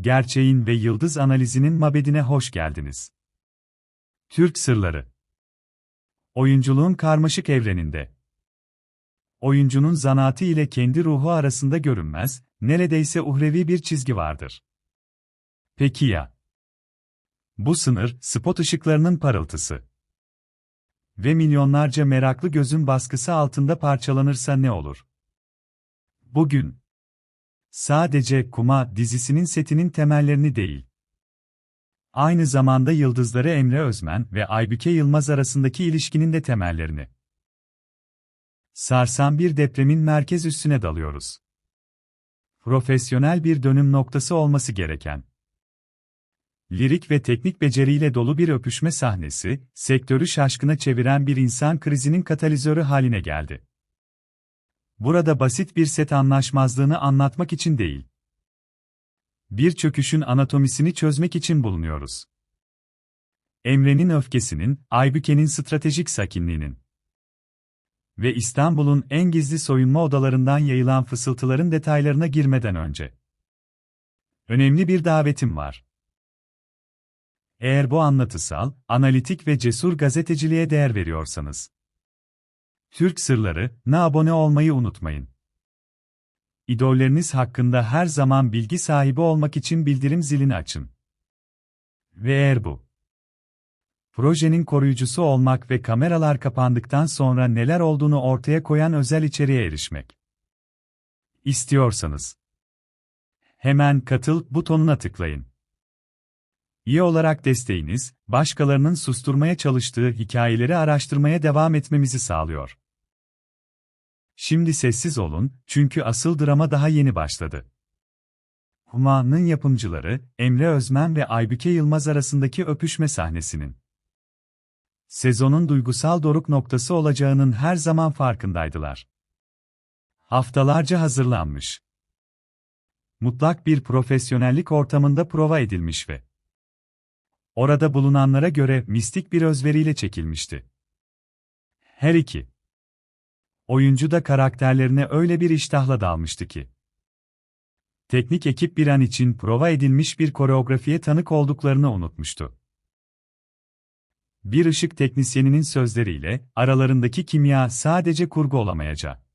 gerçeğin ve yıldız analizinin mabedine hoş geldiniz. Türk Sırları Oyunculuğun karmaşık evreninde. Oyuncunun zanaatı ile kendi ruhu arasında görünmez, neredeyse uhrevi bir çizgi vardır. Peki ya? Bu sınır, spot ışıklarının parıltısı. Ve milyonlarca meraklı gözün baskısı altında parçalanırsa ne olur? Bugün, sadece Kuma dizisinin setinin temellerini değil, aynı zamanda yıldızları Emre Özmen ve Aybüke Yılmaz arasındaki ilişkinin de temellerini. Sarsan bir depremin merkez üstüne dalıyoruz. Profesyonel bir dönüm noktası olması gereken. Lirik ve teknik beceriyle dolu bir öpüşme sahnesi, sektörü şaşkına çeviren bir insan krizinin katalizörü haline geldi. Burada basit bir set anlaşmazlığını anlatmak için değil. Bir çöküşün anatomisini çözmek için bulunuyoruz. Emre'nin öfkesinin, Aybüke'nin stratejik sakinliğinin ve İstanbul'un en gizli soyunma odalarından yayılan fısıltıların detaylarına girmeden önce. Önemli bir davetim var. Eğer bu anlatısal, analitik ve cesur gazeteciliğe değer veriyorsanız, Türk Sırları, na abone olmayı unutmayın. İdolleriniz hakkında her zaman bilgi sahibi olmak için bildirim zilini açın. Ve eğer bu projenin koruyucusu olmak ve kameralar kapandıktan sonra neler olduğunu ortaya koyan özel içeriğe erişmek istiyorsanız hemen katıl butonuna tıklayın. İyi olarak desteğiniz, başkalarının susturmaya çalıştığı hikayeleri araştırmaya devam etmemizi sağlıyor. Şimdi sessiz olun, çünkü asıl drama daha yeni başladı. Huma'nın yapımcıları, Emre Özmen ve Aybüke Yılmaz arasındaki öpüşme sahnesinin sezonun duygusal doruk noktası olacağının her zaman farkındaydılar. Haftalarca hazırlanmış. Mutlak bir profesyonellik ortamında prova edilmiş ve orada bulunanlara göre mistik bir özveriyle çekilmişti. Her iki oyuncu da karakterlerine öyle bir iştahla dalmıştı ki. Teknik ekip bir an için prova edilmiş bir koreografiye tanık olduklarını unutmuştu. Bir ışık teknisyeninin sözleriyle, aralarındaki kimya sadece kurgu olamayacak.